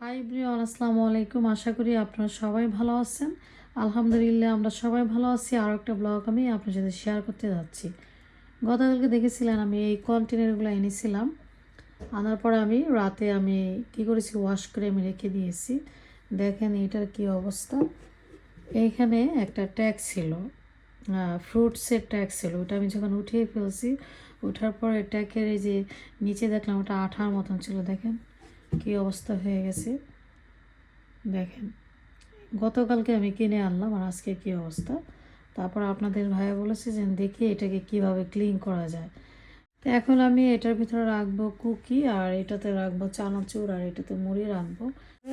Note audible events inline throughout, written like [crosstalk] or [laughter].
High Brian আসসালামু আলাইকুম। আশা করি আপনারা সবাই ভালো আছেন। আলহামদুলিল্লাহ, আমরা সবাই ভালো আছি। আর একটা ব্লগ আমি আপনার সাথে শেয়ার করতে যাচ্ছি। গতকালকে দেখেছিলেন, আমি এই কন্টেনারগুলো এনেছিলাম। আনার পরে আমি রাতে আমি কি করেছি ওয়াশ করে আমি রেখে দিয়েছি। দেখেন এটার কি অবস্থা। এইখানে একটা ট্যাগ ছিল ফ্রুটসের ট্যাগ ছিল। ওটা আমি যখন উঠিয়ে ফেলছি ওঠার পরে ট্যাগের এই যে নিচে দেখলাম, ওটা আঠার মতন ছিল। দেখেন কি অবস্থা হয়ে গেছে? দেখেন, গতকালকে আমি কিনে আনলাম আর আজকে কি অবস্থা? তারপর আপনাদের ভাইয়া বলেছে যে, দেখি এটাকে কীভাবে ক্লিন করা যায়? তো এখন আমি এটার ভিতরে রাখব কুকি আর এটাতে রাখব চানাচুর আর এটাতে মুড়ি রাখব।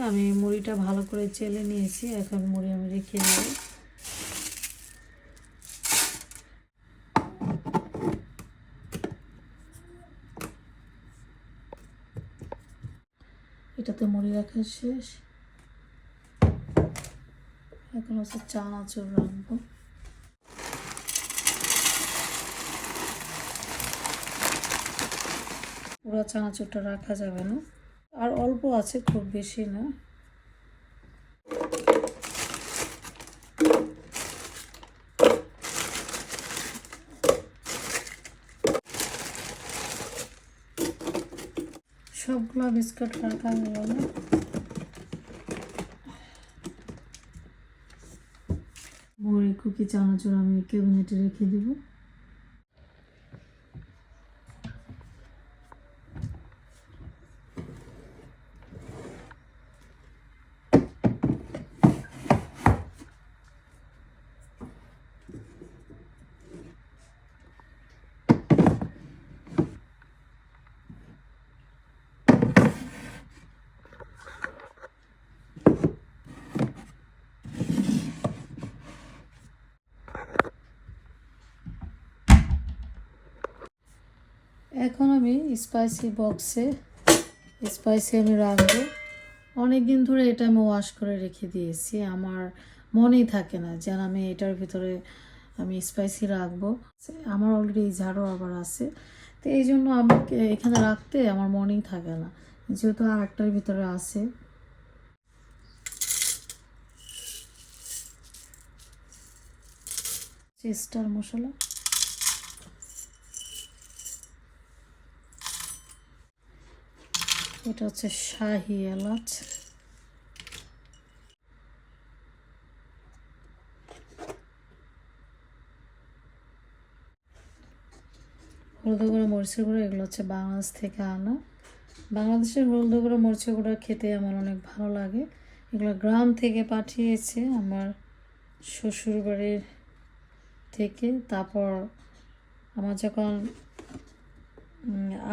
আমি মুড়িটা ভালো করে চেলে নিয়েছি, এখন মুড়ি আমি রেখে দেবো। এটাতে মুড়ি রাখা শেষ। এখন হচ্ছে চানাচুর রাখব পুরো চানাচুরটা রাখা যাবে না। আর অল্প আছে, খুব বেশি না। সবগুলো বিস্কুট রাখা গেল। না বড়ি কুকি চানাচুর আমি ক্যাবিনেটে রেখে দেবো। এখন আমি স্পাইসি বক্সে স্পাইসি আমি রাখব। অনেক দিন ধরে এটা আমি ওয়াশ করে রেখে দিয়েছি। আমার মনেই থাকে না যেন আমি এটার ভিতরে আমি স্পাইসি রাখব। আমার অলরেডি ঝাড়ু আবার আছে। তো এই জন্য আমাকে এখানে রাখতে আমার মনেই থাকে না। যেহেতু আর একটার ভিতরে আছে। চেস্টার মশলা। এটা হচ্ছে শাহি এলাচ। হলুদ গুঁড়ো মরিচের গুঁড়ো, এগুলো হচ্ছে বাংলাদেশ থেকে আনা। বাংলাদেশের হলুদ গুঁড়ো, মরিচের গুঁড়ো খেতে আমার অনেক ভালো লাগে। এগুলো গ্রাম থেকে পাঠিয়েছে আমার শ্বশুর বাড়ির থেকে। তারপর আমার যখন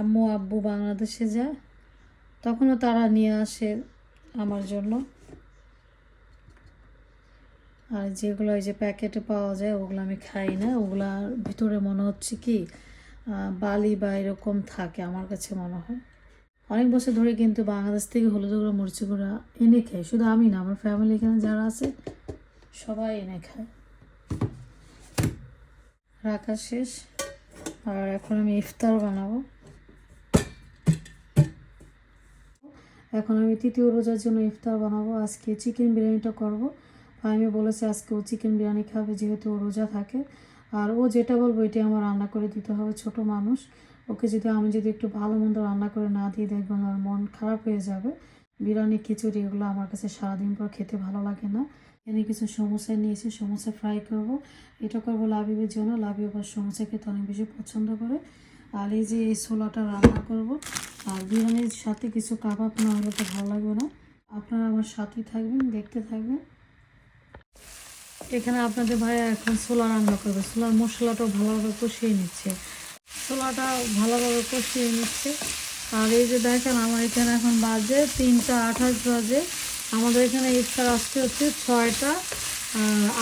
আম্মু আব্বু বাংলাদেশে যায় তখনও তারা নিয়ে আসে আমার জন্য। আর যেগুলো ওই যে প্যাকেটে পাওয়া যায়, ওগুলো আমি খাই না। ওগুলার ভিতরে মনে হচ্ছে কি বালি বা এরকম থাকে আমার কাছে মনে হয়। অনেক বছর ধরে কিন্তু বাংলাদেশ থেকে হলুদ গুঁড়ো, মরিচ গুঁড়া এনে খাই। শুধু আমি না, আমার ফ্যামিলি এখানে যারা আছে, সবাই এনে খায়। রাখা শেষ। আর এখন আমি ইফতার বানাবো। এখন আমি তৃতীয় রোজার জন্য ইফতার বানাবো। আজকে চিকেন বিরিয়ানিটা করব। আমি বলেছি আজকে ও চিকেন বিরিয়ানি খাবে যেহেতু ও রোজা থাকে। আর ও যেটা বলব এটি আমার রান্না করে দিতে হবে ছোট মানুষ। ওকে যদি আমি যদি একটু ভালো মন্দ রান্না করে না দিয়ে দেখবেন ওর মন খারাপ হয়ে যাবে। বিরিয়ানি, খিচুড়ি, এগুলো আমার কাছে সারাদিন পর খেতে ভালো লাগে না। এনে কিছু সমোসা নিয়েছি, সমোসা ফ্রাই করব। এটা করব লাবিবের জন্য। লাবিব আবার সমোসা খেতে অনেক বেশি পছন্দ করে। আর এই যে এই ছোলাটা রান্না করব। আর বিরিয়ানির সাথে কিছু কাবাব না হলে তো ভালো লাগবে না। আপনারা আমার সাথেই থাকবেন, দেখতে থাকবেন। এখানে আপনাদের ভাইয়া এখন ছোলা রান্না করবে। ছোলার মশলাটাও ভালোভাবে কষিয়ে নিচ্ছে। ছোলাটা ভালোভাবে কষিয়ে নিচ্ছে। আর এই যে দেখেন, আমার এখানে এখন বাজে তিনটা আঠাশ বাজে। আমাদের এখানে ইফতার আসতে হচ্ছে ছয়টা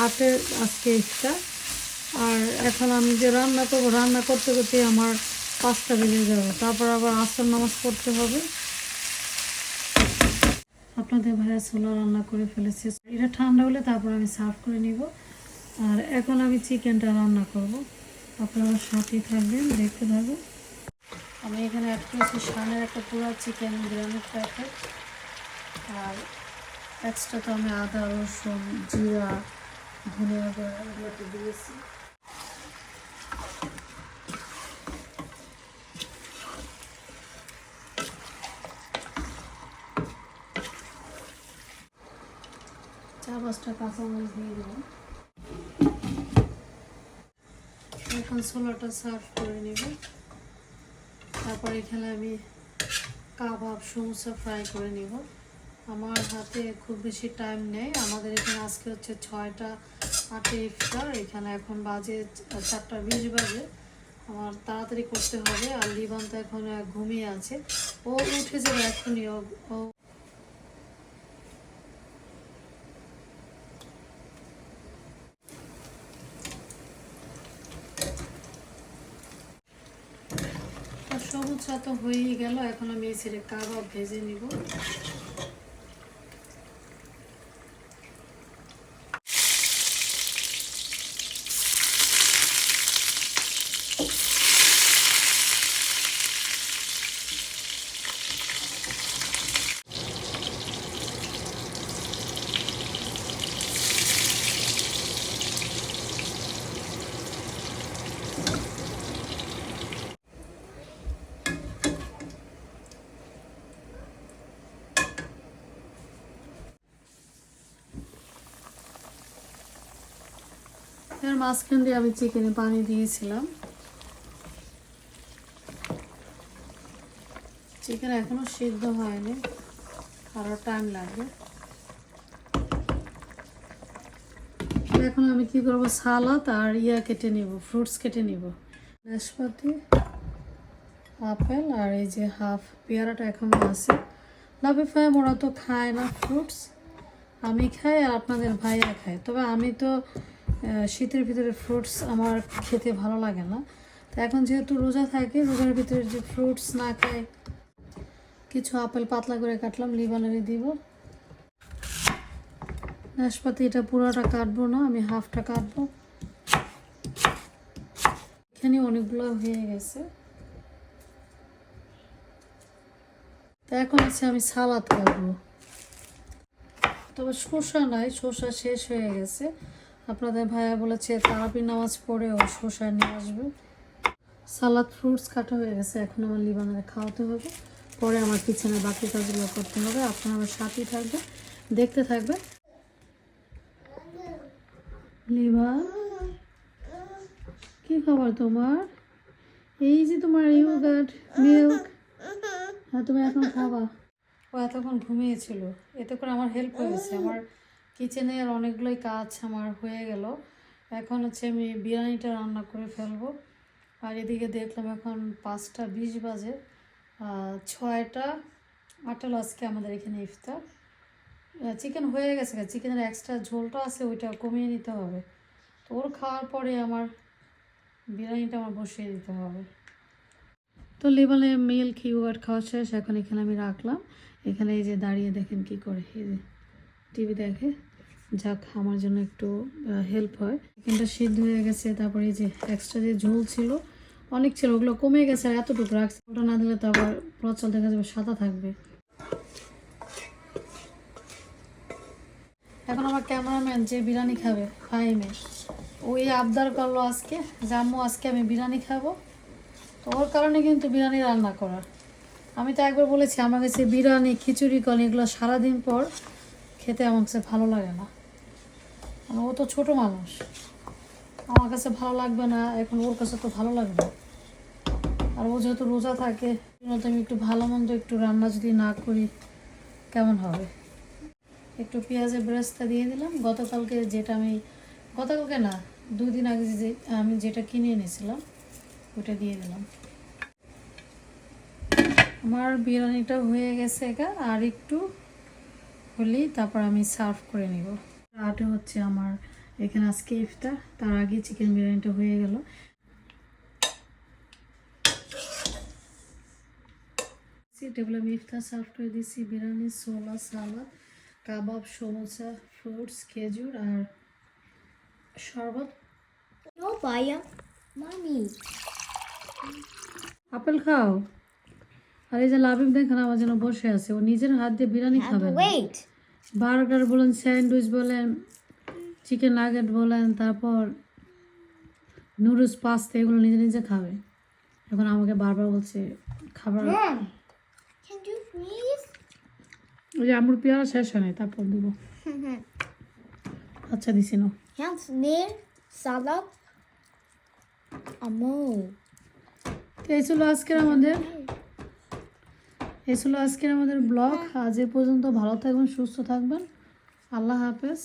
আটের আজকে ইফতার। আর এখন আমি যে রান্না করব, রান্না করতে করতে আমার পাঁচটা বেজে যাবে তারপর আবার আসর নামাজ পড়তে হবে। আপনাদের ভাইয়া ছোলা রান্না করে ফেলেছি। এটা ঠান্ডা হলে তারপর আমি সার্ভ করে নিব। আর এখন আমি চিকেনটা রান্না করব। আপনারা সাথেই থাকবেন, দেখতে থাকবেন আমি এখানে অ্যাড করেছি সানের একটা পুরো চিকেন বিরিয়ানির প্যাকেট আর এক্সট্রা তো আমি আদা, রসুন, জিরা, ধনিয়া গুঁড়া এগুলো দিয়েছি। পাঁচটা কাঁচামরিচ দিয়ে দেবো। এখন ছোলাটা সার্ভ করে নেব। তারপর এখানে আমি কাবাব সমুসা ফ্রাই করে নিব। আমার হাতে খুব বেশি টাইম নেই। আমাদের এখানে আজকে হচ্ছে ছয়টা আটে ইফতার। এখানে এখন বাজে চারটা বিশ বাজে। আমার তাড়াতাড়ি করতে হবে। আর লিবান তো এখন ঘুমিয়ে আছে। ও উঠে যাবে এখনই। ও সবুজ তো হয়েই গেল এখন আমি এই ছেড়ে কাবাব ভেজে নিব। মাঝখান দিয়ে আমি চিকেনে পানি দিয়েছিলাম। চিকেন এখনও সিদ্ধ হয়নি আরও টাইম লাগবে। এখন আমি কি করব, সালাদ আর ইয়া কেটে নিব ফ্রুটস কেটে নিব। নাশপাতি, আপেল আর এই যে হাফ পেয়ারাটা এখনও আছে। লাভিফাই ওরা তো খায় না ফ্রুটস আমি খাই আর আপনাদের ভাইয়া খায়। তবে আমি তো শীতের ভিতরে ফ্রুটস আমার খেতে ভালো লাগে না। তো এখন যেহেতু রোজা থাকে, রোজার ভিতরে যে ফ্রুটস না খাই, কিছু আপেল পাতলা করে কাটলাম, লিবানারি দিব। নাশপাতি এটা পুরোটা কাটবো না, আমি হাফটা কাটবো। এখানে অনেকগুলো হয়ে গেছে। তো এখন আছে আমি সালাদ কাটবো। তবে শসা নাই, শসা শেষ হয়ে গেছে। আপনাদের ভাইয়া বলেছে তারাপি নামাজ পড়ে ও শসা নিয়ে আসবে। সালাদ, ফ্রুটস কাটা হয়ে গেছে, এখন আমার লিবানারে খাওয়াতে হবে। পরে আমার কিচেনের বাকি কাজগুলো করতে হবে। আপনারা আমার সাথেই থাকবে দেখতে থাকবে লিবা, কি খাবার তোমার? এই যে তোমার ইউগার্ট মিল্ক। হ্যাঁ তুমি এখন খাবা। ও এতক্ষণ ঘুমিয়েছিল, এতে করে আমার হেল্প হয়েছে। আমার কিচেনের অনেকগুলোই কাজ আমার হয়ে গেল। এখন হচ্ছে আমি বিরিয়ানিটা রান্না করে ফেলব। আর এদিকে দেখলাম এখন পাঁচটা, বিশ বাজে। ছয়টা আটালো আজকে আমাদের এখানে ইফতার। চিকেন হয়ে গেছে চিকেনের এক্সট্রা ঝোলটা আছে, ওইটা কমিয়ে নিতে হবে। তো ওর খাওয়ার পরে আমার বিরিয়ানিটা আমার বসিয়ে দিতে হবে। তো লেবালে মিল্ক ইউগার্ট খাওয়া শেষ। এখন এখানে আমি রাখলাম। এখানে এই যে দাঁড়িয়ে দেখেন কি করে। এই যে টিভি দেখে। যাক, আমার জন্য একটু হেল্প হয়। চিকেনটা সিদ্ধ হয়ে গেছে, তারপরে এই যে এক্সট্রা যে ঝোল ছিল, অনেক ছিল, ওগুলো কমে গেছে আর এতটুকু রাখছে। ওটা না দিলে তো আবার প্রচল দেখা যাবে, সাদা থাকবে। এখন আমার ক্যামেরাম্যান যে বিরিয়ানি খাবে ফাইমে ওই আবদার করল আজকে, জাম্মু আজকে আমি বিরিয়ানি খাব। তো ওর কারণে কিন্তু বিরিয়ানি রান্না করার আমি তো একবার বলেছি, আমার কাছে বিরিয়ানি, খিচুড়ি, কল এগুলো সারাদিন পর খেতে আমার কাছে ভালো লাগে না। মানে ও তো ছোট মানুষ। আমার কাছে ভালো লাগবে না, এখন ওর কাছে তো ভালো লাগবে। আর ও যেহেতু রোজা থাকে আমি একটু ভালো মন্দ একটু রান্না যদি না করি, কেমন হবে? একটু পেঁয়াজের ব্রেস্তা দিয়ে দিলাম। গতকালকে যেটা আমি, গতকালকে না, দুই দিন আগে যে, আমি যেটা কিনে এনেছিলাম ওটা দিয়ে দিলাম। আমার বিরিয়ানিটা হয়ে গেছে একা আর একটু হলেই তারপর আমি সার্ভ করে নিব। আটে হচ্ছে আমার এখানে আজকে ইফতার তার আগে চিকেন বিরিয়ানিটা হয়ে গেল টেবিলে আমি ইফতার সার্ভ করে দিয়েছি বিরিয়ানি ছোলা সালাদ কাবাব সমোসা ফ্রুটস খেজুর আর শরবত. আপেল খাও আর এই যে লাবিব দেখেন আমার যেন বসে আছে ও নিজের হাত দিয়ে বিরিয়ানি খাবে না wait. বার্গার বলেন স্যান্ডউইচ বলেন চিকেন নাগেট বলেন তারপর নুডলস পাস্তা এগুলো নিজে নিজে খাবে এখন আমাকে বারবার বলছে খাবার? ওই যে আমার পেয়ারা শেষ হয় নাই তারপর দিব [laughs] আচ্ছা দিছি না salad. Amo. এই ছিল আজকের আমাদের এই ছিল আজকের আমাদের ব্লগ। আজ এ পর্যন্ত ভালো থাকবেন সুস্থ থাকবেন। আল্লাহ হাফেজ।